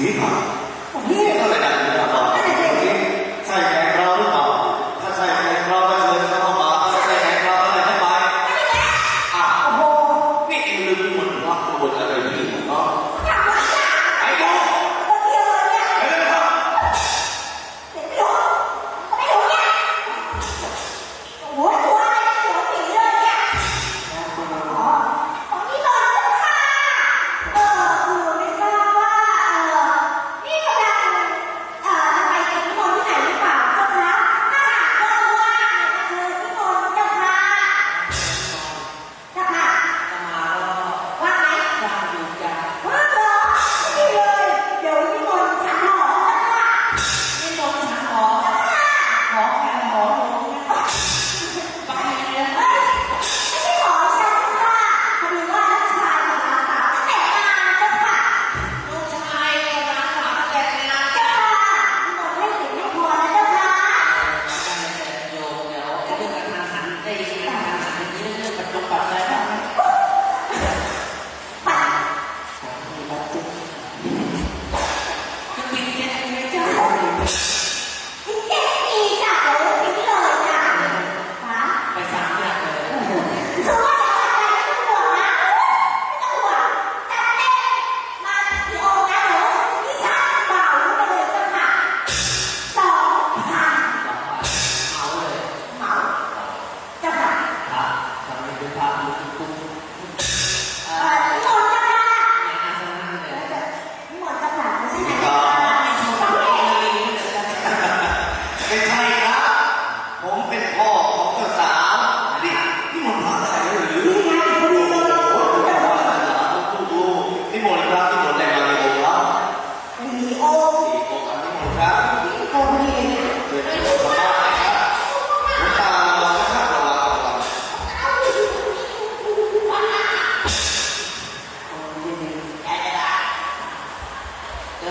你吧，我厉害。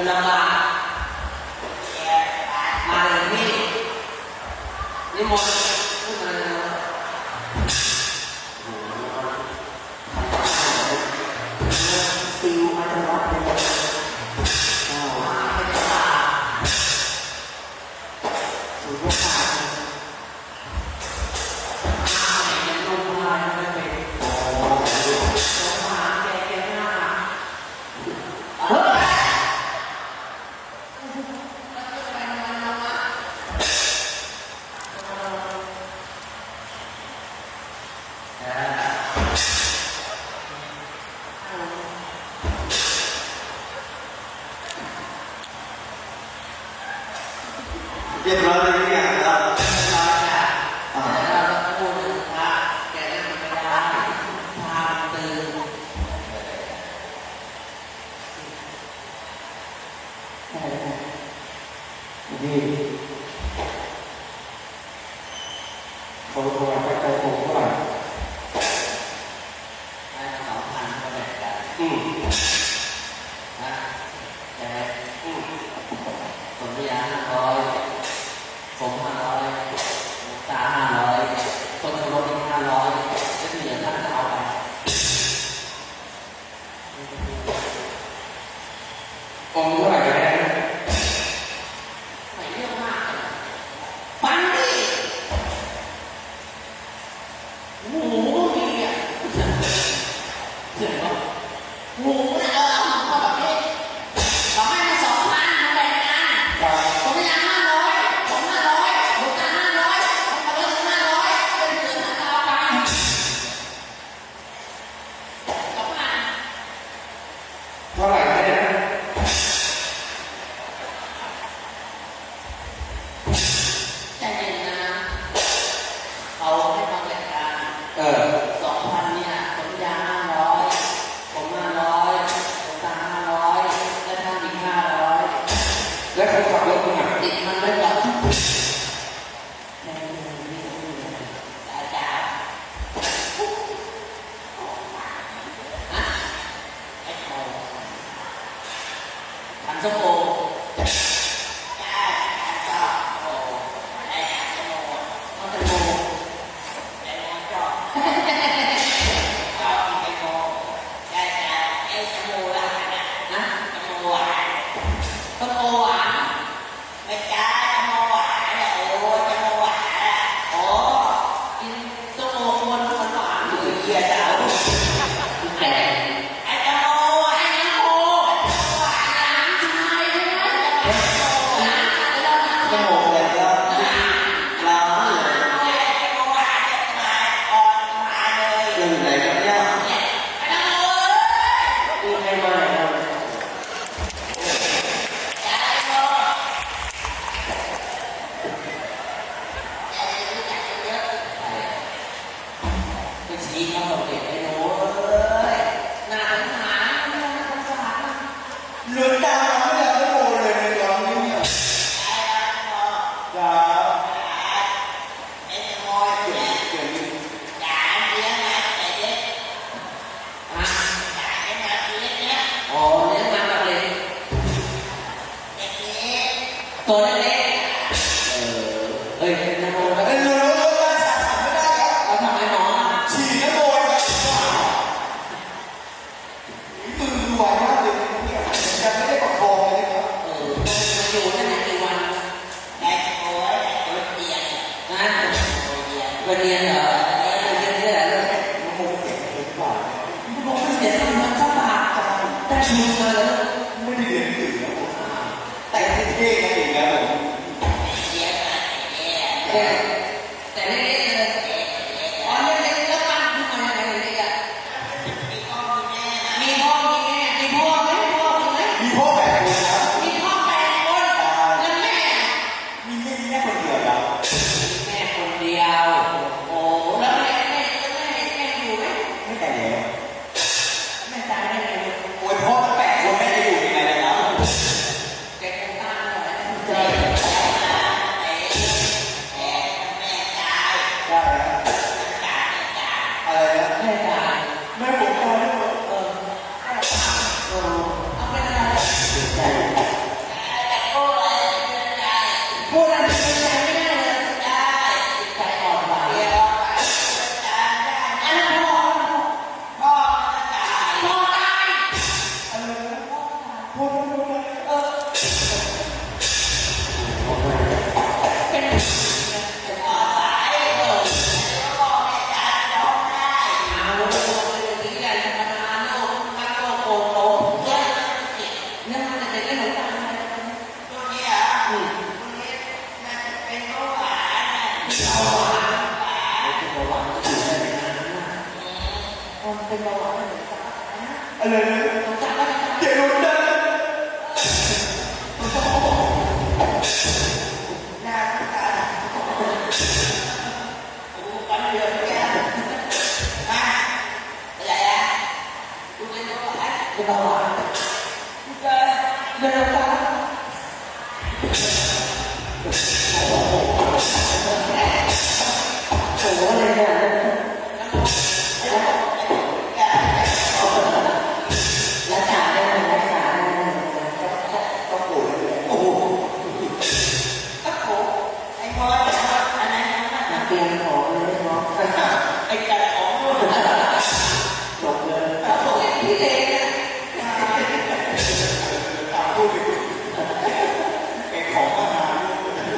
Yeah. แ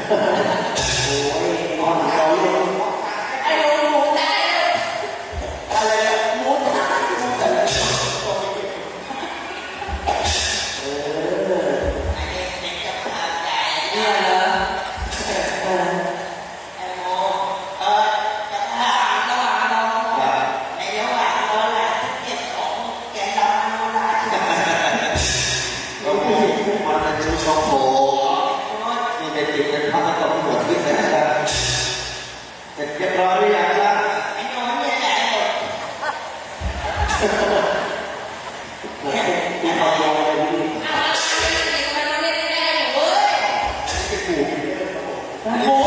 โอ้ย more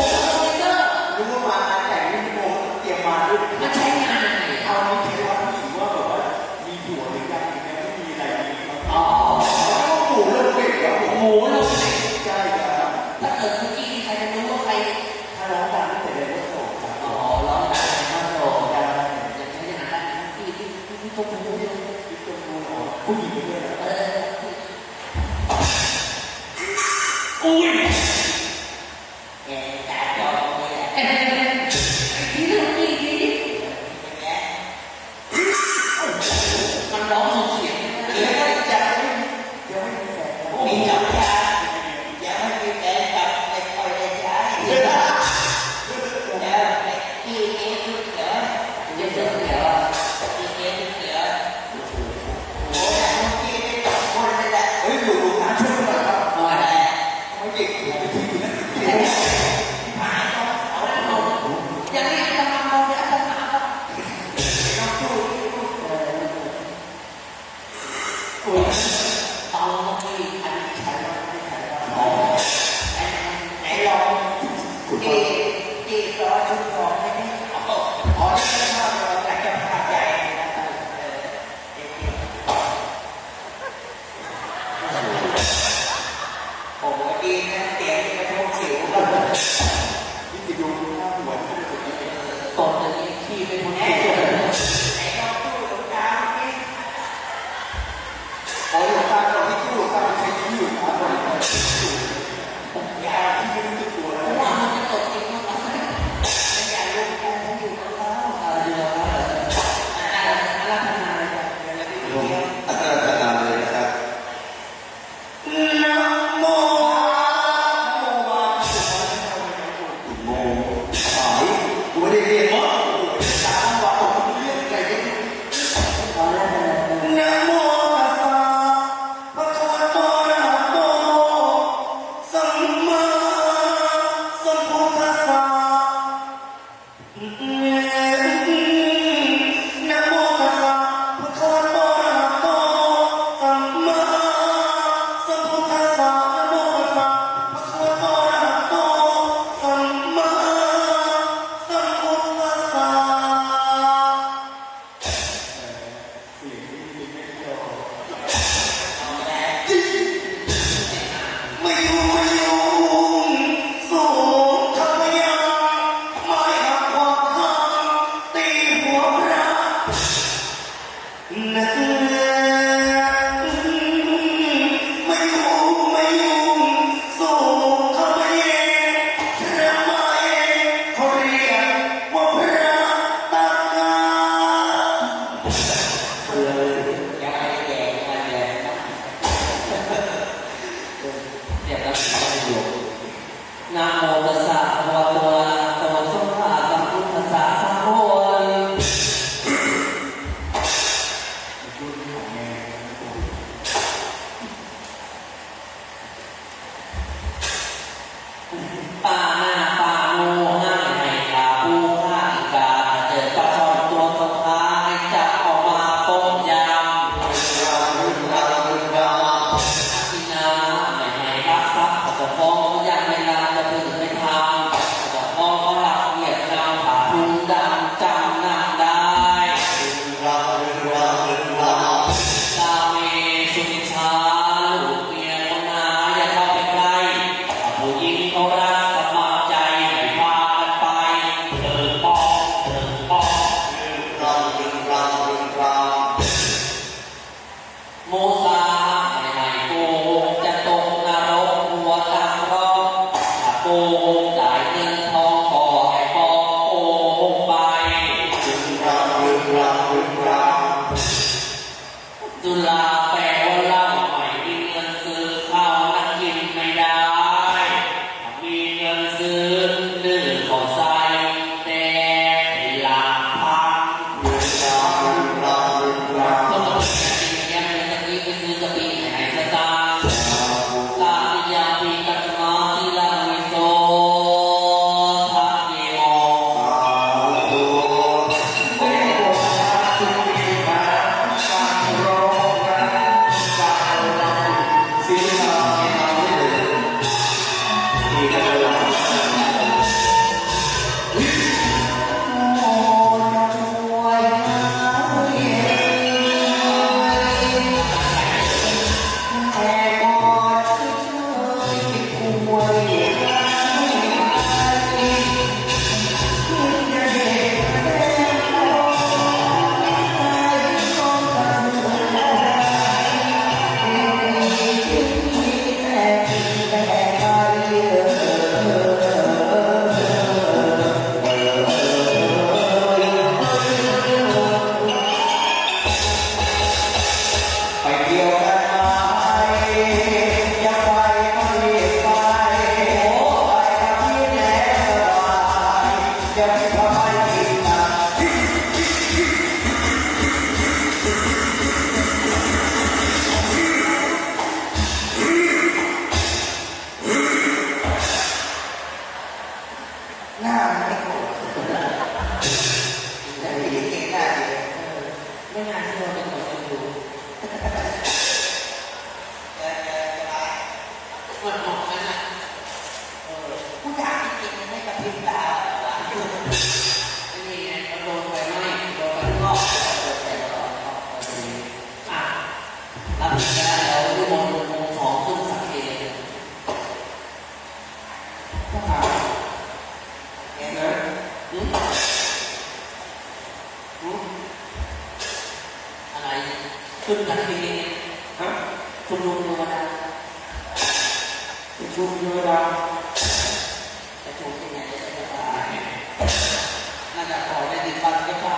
to love. อะไร คุณกับทีฮะคุณลุงเทวดาคุณลุงเทวดาจะถูกยังไงจะไม่ตายน่าจะขอได้ดีฟันก็ว่า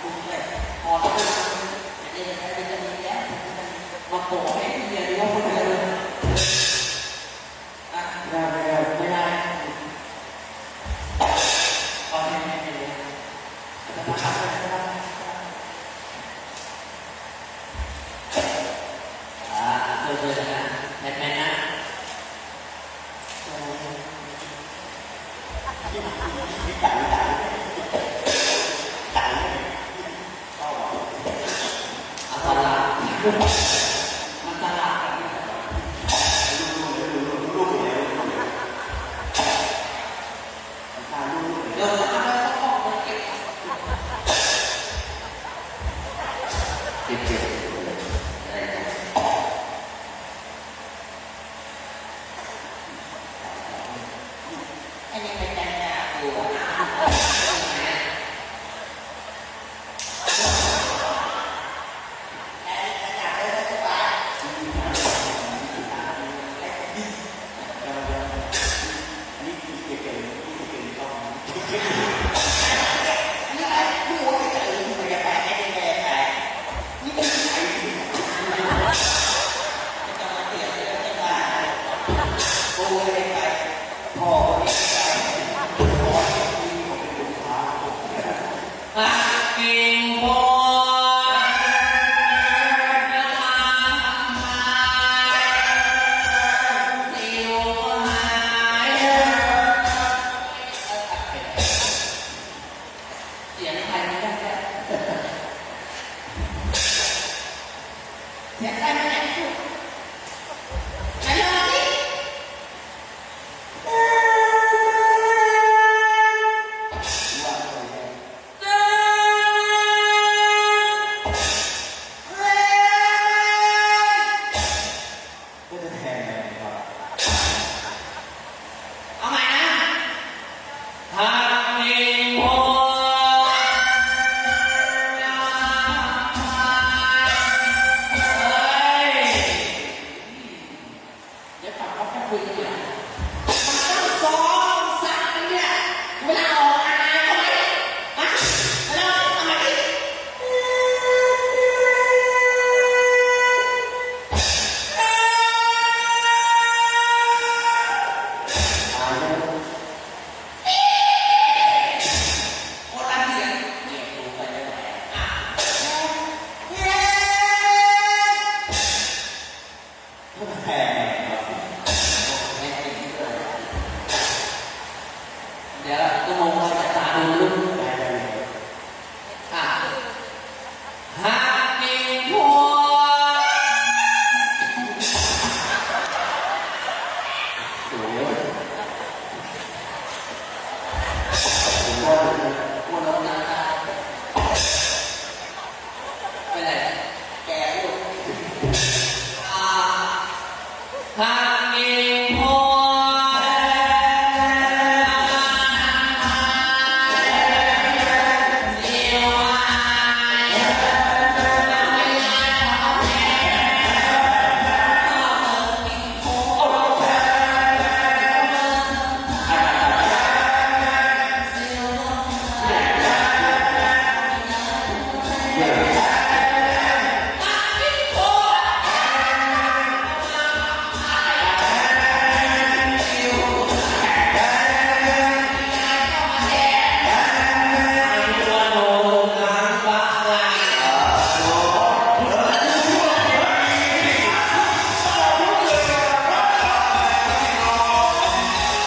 คุณเลยพอแล้วจะได้ได้ได้ได้แล้วมาขอให้เมียหรืว่าคนน Música